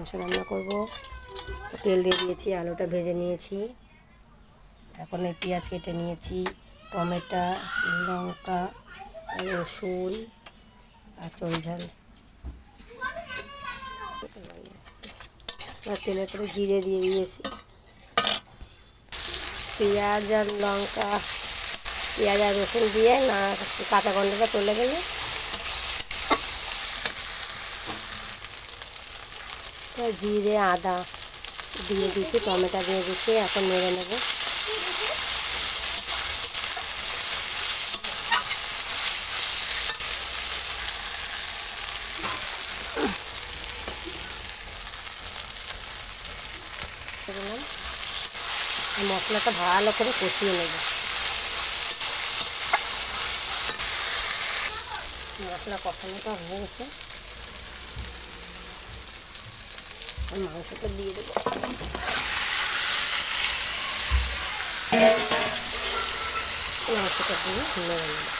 মাংস রান্না করব। তেল দিয়ে দিয়েছি, আলুটা ভেজে নিয়েছি। এখন এই পেঁয়াজ কেটে নিয়েছি, টমেটো, লঙ্কা, রসুন আর চল ঝাল। আর তেলের পরে জিরে দিয়ে দিয়েছি। পেঁয়াজ আর লঙ্কা, পেঁয়াজ আর রসুন দিয়ে না, কাঁচা গন্ধটা চলে গেলে জিরে, আদা দিয়ে দিচ্ছি টমেটো দিয়ে দিচ্ছি এখন নেড়ে নেব। মশলাটা ভালো করে কষিয়ে নেব। মশলা কষানোটা হয়ে গেছে আর মাংসটা দিয়ে দেবো। মাংসটা দিয়ে নেব।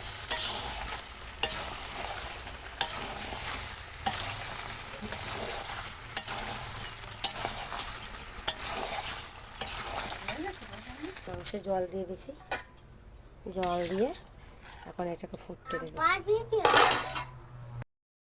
মাংসে জল দিয়ে দিছি। জল দিয়ে এখন এটাকে ফুটতে দেবো।